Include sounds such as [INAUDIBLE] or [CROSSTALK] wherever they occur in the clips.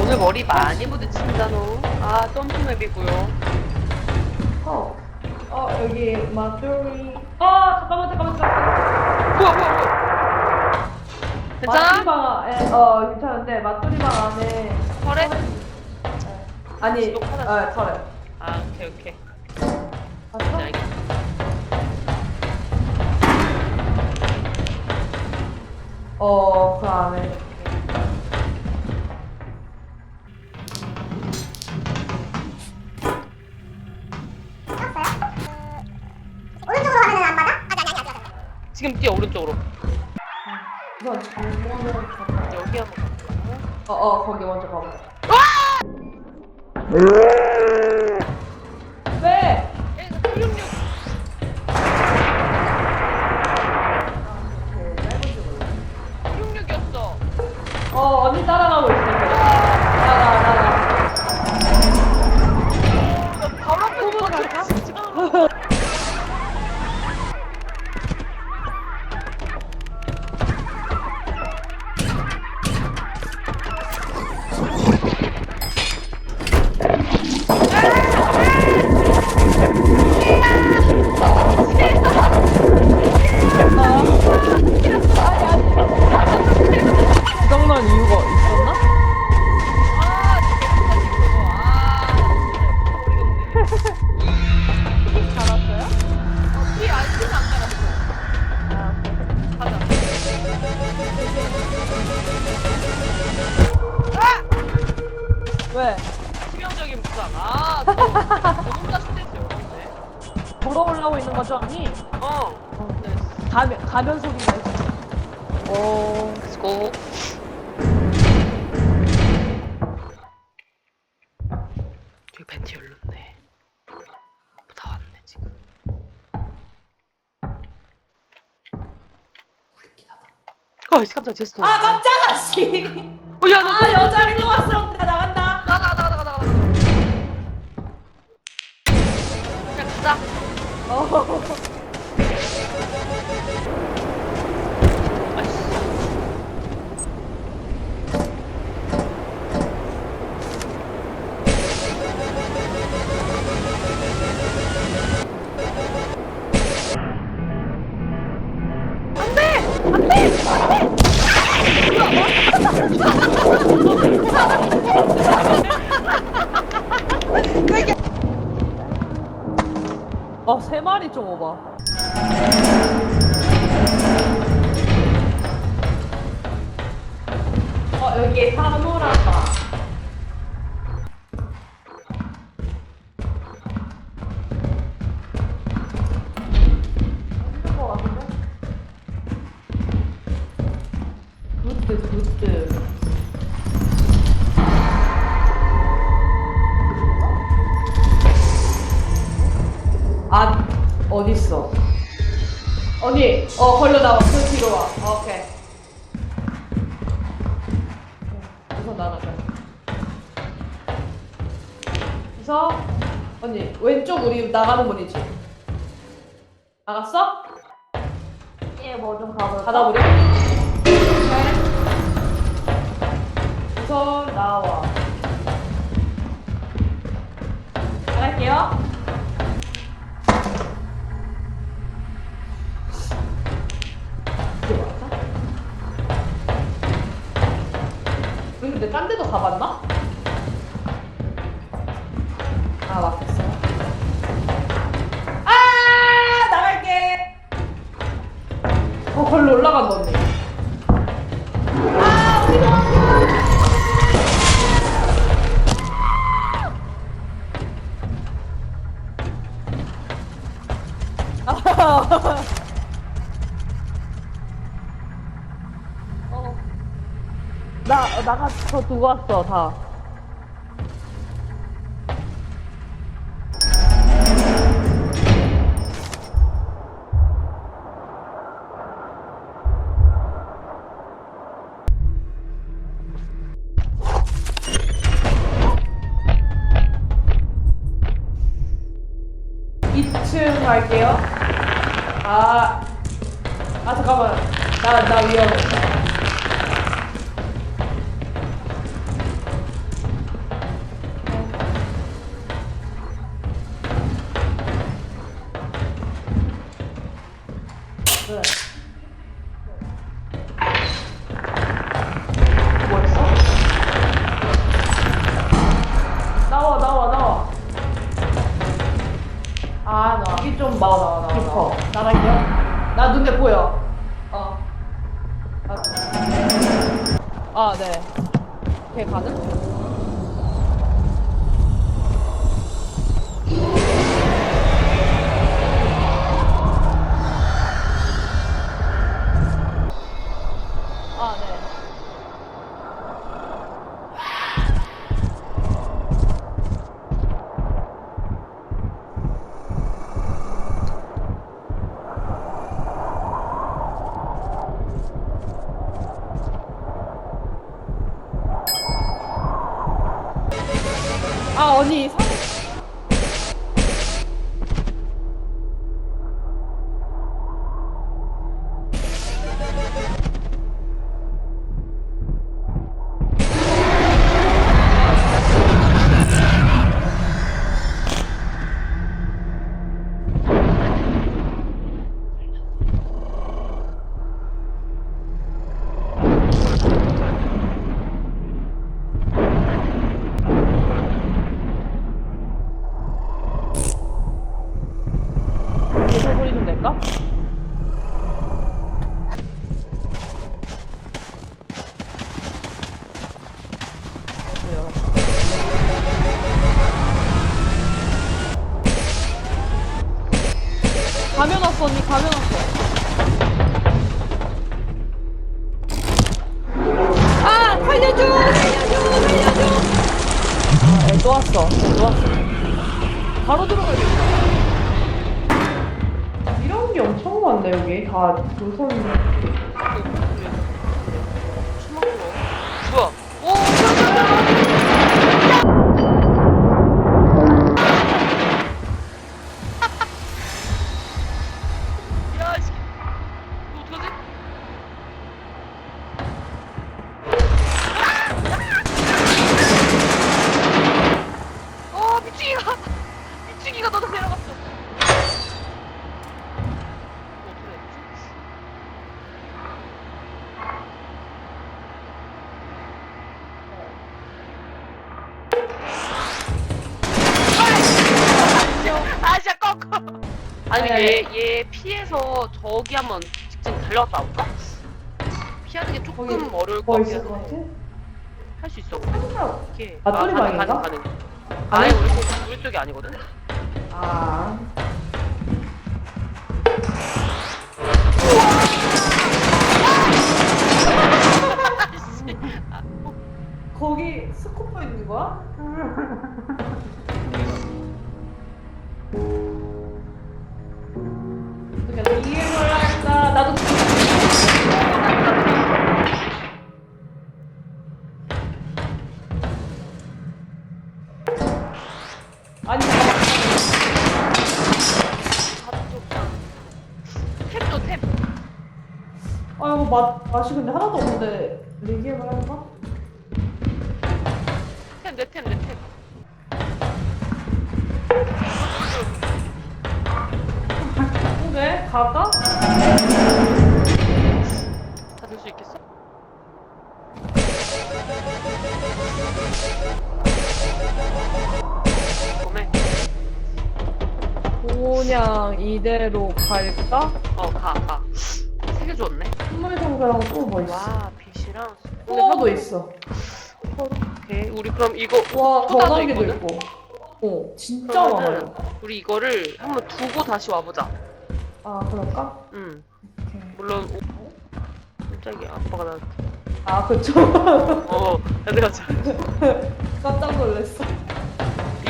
오늘 머리 많이 부딪힌다 너. 아 점프맵이고요. 어. 어, 여기 맛돌이. 아, 잠깐만, 잠깐만, 잠깐만. 뭐야 뭐야 뭐야. 괜찮아? 맛돌이방, 에, 어, 괜찮은데, 맛돌이방 안에. 그래? 아니, 어, 털에. 아 오케이 오케이. 봤어? 네, 알겠어. 어, 그 안에. 오른쪽으로 가면 안 맞아? 아니 아니 아니 아니 지금 뛰어 오른쪽으로. 우선. 여기 한번 가볼까? 어, 어, 거기 먼저 가보 깜짝 제스터. 아, 깜짝아, 씨! 어, 야, 나, 아, 여자 일로 어, 걸려 나와. 그 뒤로 와. 어, 오케이. 우선 나가자. 그래서, 언니, 왼쪽 우리 나가는 문이지? 나갔어? 예, 뭐좀 가볼까? 닫아버려? 우선 저 두고 왔어, 다. 갈게요. 각이 좀 나와 나와 나와 깊어. 나랑요? 나 눈에 보여. 어 아네걔 가능? 가면 왔어 언니. 가면 왔어. 아 살려줘! 살려줘! 살려줘! 아, 애또 왔어. 애또 왔어. 바로 들어가야겠다 이런 게 엄청 많네 여기. 다 노선 아니 얘, 얘 피해서 저기 한번 직진 달려갔다 올까? 피하는 게 조금 거기 어려울 것뭐 같긴 한데? 할 수 있어 이렇게 아, 또리방인가? 가능 가능 아예 우리, 쪽- 우리 쪽이 아니거든 아 아, [LAUGHS] 거기 스코프 있는 거야? [LAUGHS] 맛이 근데 하나도 없는데 리기를 할까? 템, 내 템, 내 템. 갈까? 다들수 있겠어? 봄에 그냥 이대로 갈까? 어, 가, 가. 세개 줬네. 선물 상자랑 또뭐 있어? 와, 빛이랑. 포화도 있어. 오케이. 우리 그럼 이거 와 있거든? 있고. 어 진짜 그러면은 많아요. 우리 이거를 한번 두고 다시 와보자. 아 그럴까? 응. 오케이. 물론 오, 깜짝이야. 아빠가 나. 아 그쵸. [LAUGHS] 어, 자 깜짝 놀랐어.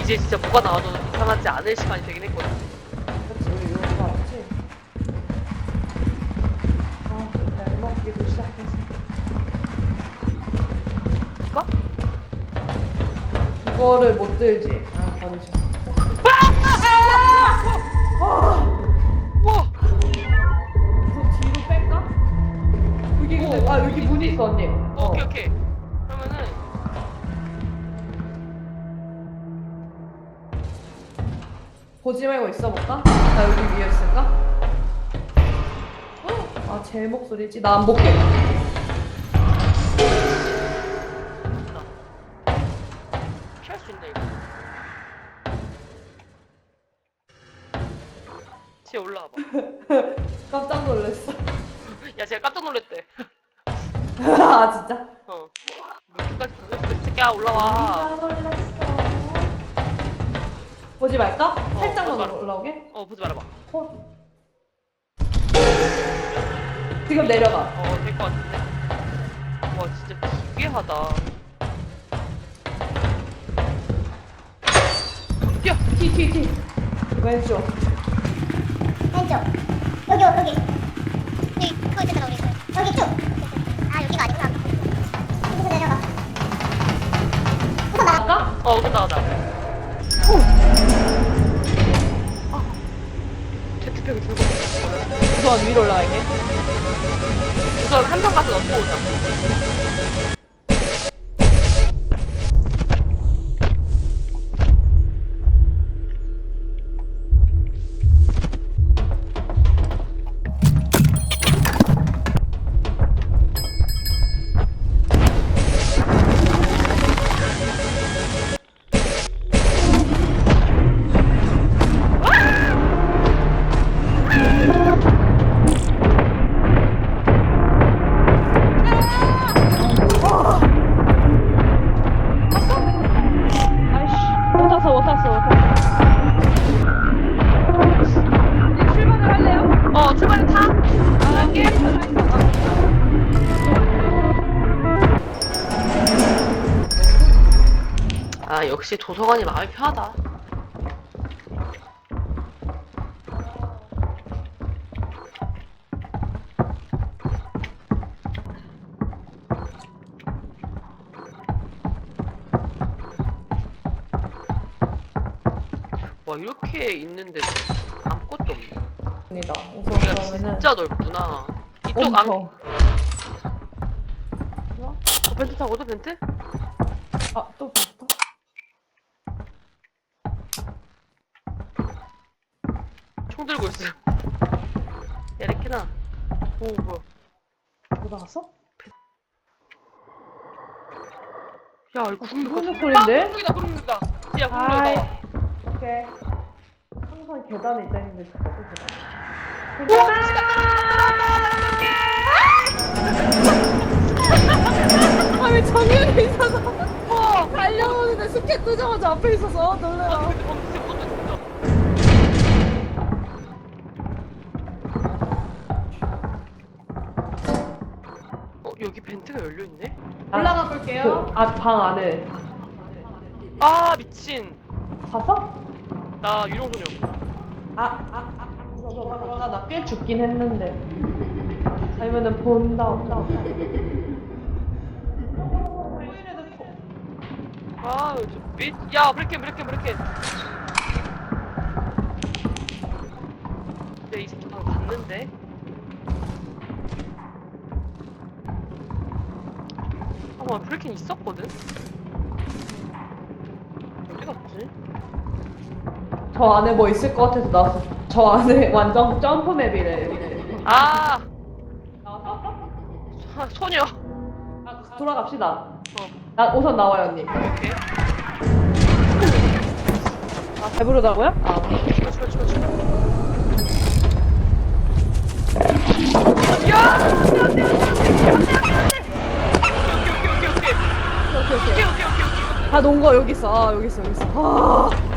이제 진짜 뭐가 나와도 이상하지 않을 시간이 되긴 했거든. 이거를 못 들지. 아. 우와! 저 뒤로 뺄까? 여기 근데 아 여기 문이 있어 언니. 어, 오케이, 오케이. 그러면은 보지 말고 있어볼까? 나 여기 위에 있을까? 아, 제 목소리지? 나 안 볼게. 아 진짜? 어. 여기까지 놀랬어. 이 새끼야 올라와. 보지 말까? 살짝만 보지 마. 올라오게? 어 보지 말아봐. 어. 지금 내려가. 어 될 것 같은데. 와 진짜 기괴하다. 야 티, 티, 티. 왼쪽. 왼쪽. 여기, 여기. 여기, 거기 들어가, 우리. 여기 쭉. 아, 여기가 아니구 나가? 어 간다 가자. 아, 제트팩을 들고 우선 위로 올라갈게. 우선 한번 가서 넣고 오자. 역시 도서관이 마음이 편하다. 와 이렇게 있는데 아무것도 없네. 입니다. 우선 여기가 그러면은 진짜 넓구나. 이쪽 안. 어, 엄청. 벤트 타고도 벤트? 아, 또 오 뭐야? 뭐 나갔어? 야 이거 무슨 소린데? 아, 구름이다 구름이다. 야 아이. 구름이다. 오케이. 항상 계단에 있다 했는데 또 계단. 계단! 아왜 정윤이 있어서 와. 달려오는데 스캔 뜨자마자 앞에 있어서 놀래라. 근데 방금 진짜 열려 있네? 올라가 볼게요. 아 방 안에 아 미친. 봤어? 나 유령소녀. 아 아아 아, 아, 나꽤 죽긴 했는데. 아니면은 본다 없다 없다. 아, 저 미, 야, 브레이크, 브레이크, 브레이크. 근데 이 새끼 방금 봤는데? 아, 브레이킹 있었거든? 어디 갔지? 저 안에 뭐 있을 것 같아서 나왔어. 저 안에 [LAUGHS] 완전 점프 맵이래. 아, 나왔어? 아, 소녀. 아, 돌아갑시다. 어, 나 우선 나와요 언니. 오케이. 아 배부르다고요? 아. 추가, 추가, 추가. 야! 안 돼, 안 오케이 오케이. 오케이. 다 놓은 거 여기 있어. 아 여기 있어 여기 있어. 아.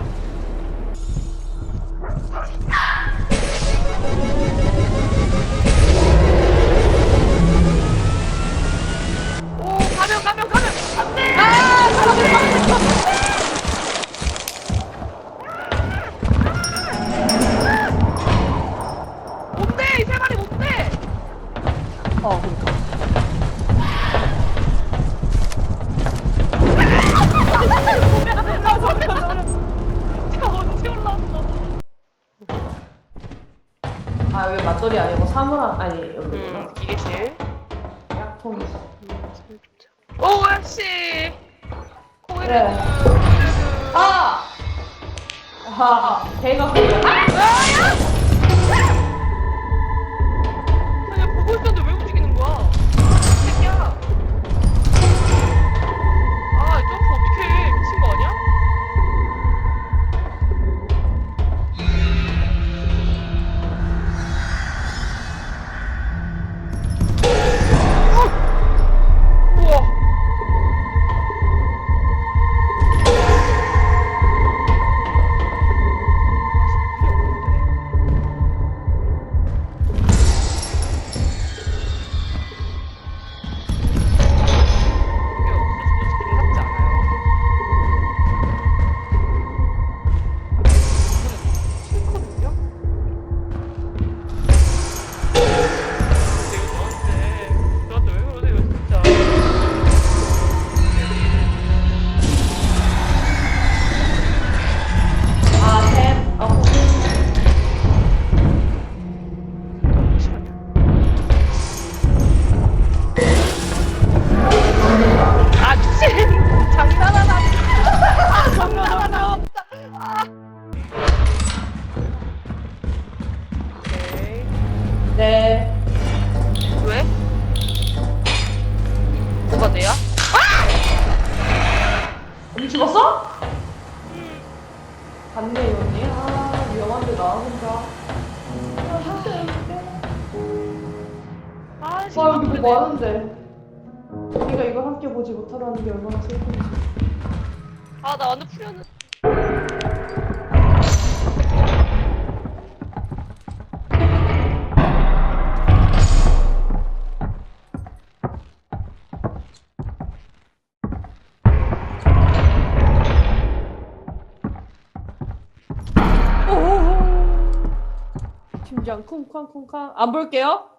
심장 쿵쾅쿵쾅. 안 볼게요.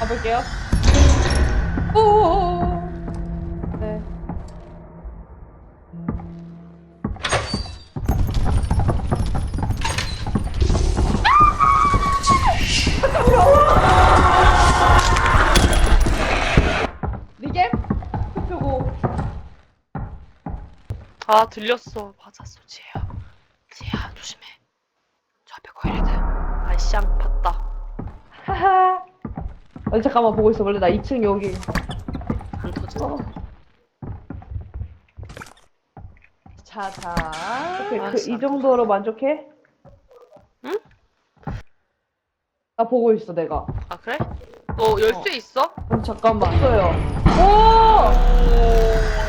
안 볼게요. 아, 들렸어. 맞았어, 지혜야. 지혜야, 조심해. 저 앞에 거이레드. 아이쌍, 봤다. 하하. 아니 잠깐만 보고 있어. 원래 나 2층 여기. 안 터진다. 어. 자, 자. 오케이, 아, 그, 진짜 이 정도로 만족해? 응? 나 보고 있어, 내가. 아, 그래? 너 열쇠 있어? 그럼 잠깐만. 없어요. 오!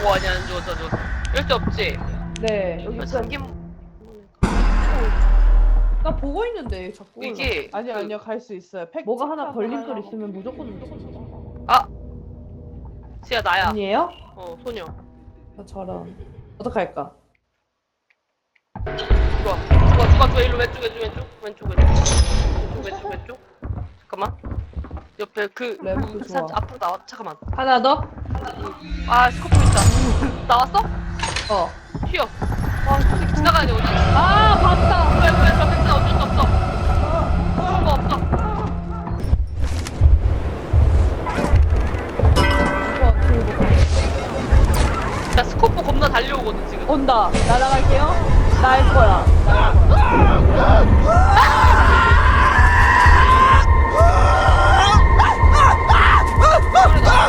오, 아니, 안 줘, 저, 저. 열쇠 없지? 네, 여기 이거 있어. 잠긴. 나 보고 있는데, 자꾸. 이게 아니요, 그- 아니요, 갈 수 있어요. 뭐가 하나 걸림돌 있으면 무조건, 무조건. 아! 지혜야, 나야. 아니에요? 어, 소녀. 아, 저런. 어떡할까? 좋아. 좋아, 좋아, 좋아. 일로 왼쪽, 왼쪽, 왼쪽. 왼쪽, 왼쪽. 왼쪽, 왼쪽, [LAUGHS] 왼쪽. 잠깐만. 옆에 그. 레몬도 사- 좋아. 앞으로 나와. 잠깐만. 하나 더? 아, 스코프 있다. 나왔어? 어. 튀어. 와, 저기 지나가야 돼, 어디? 아, 봤다! 왜, 왜, 저 괜찮아. 어쩔 수 없어. 그런 거 없어. 좋아, 들고. 나 스코프 겁나 달려오거든, 지금. 온다. 날아갈게요. 날 거야. 날 거야. 그래, 나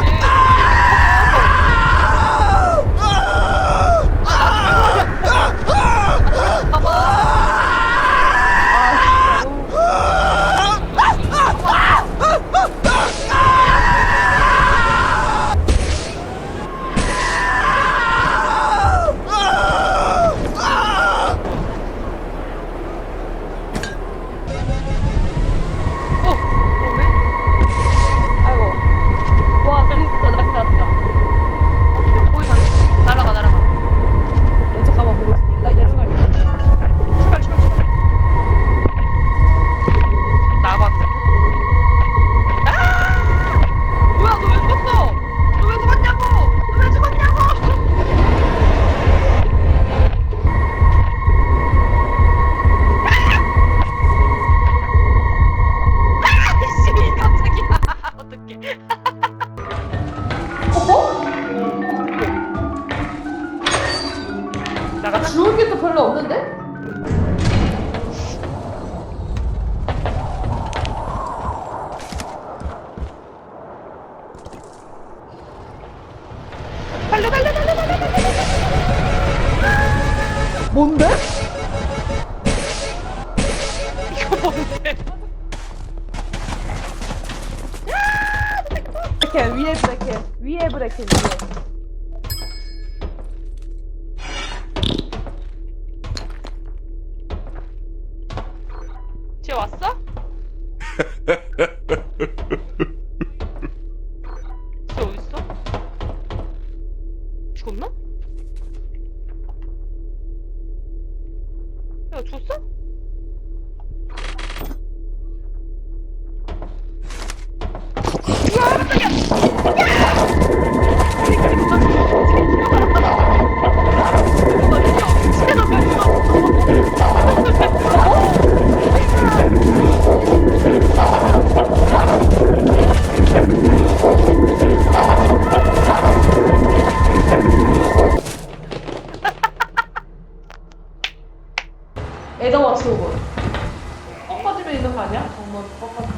어 빠지 수도 있는 거 아니야? 정말 꺾어서.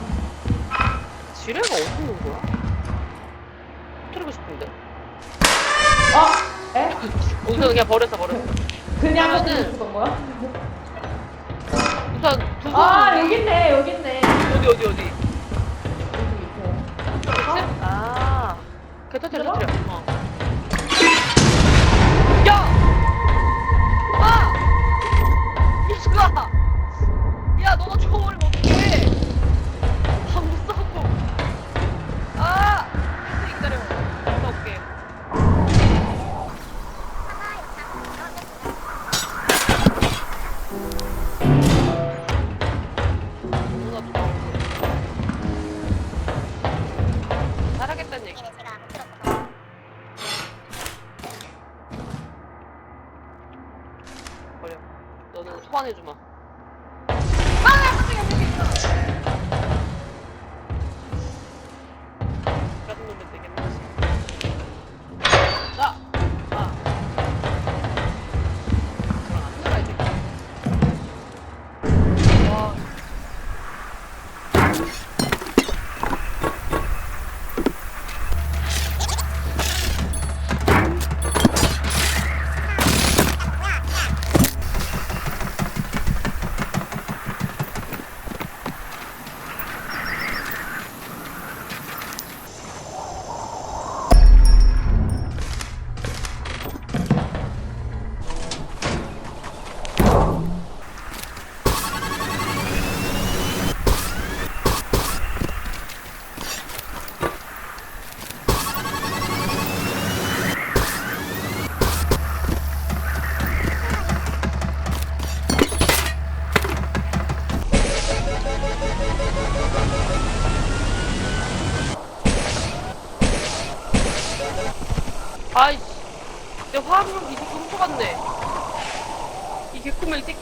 지뢰가 어디 있는 거야? 터뜨리고 싶은데. 어? 에? [LAUGHS] 우선 그냥 버렸어 버렸어. 그냥 그러면은- 죽은 거야? 우선 두고 아 여기 있네 여기 있네. 어디 어디 어디. 여기 밑에. 아. 개 터뜨려 들어가? 터뜨려. 어. 미수가! 야, 너가 저버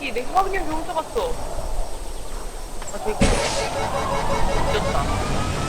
새끼 내 화학연기 훔쳐갔어. 아, 되게 늦었다.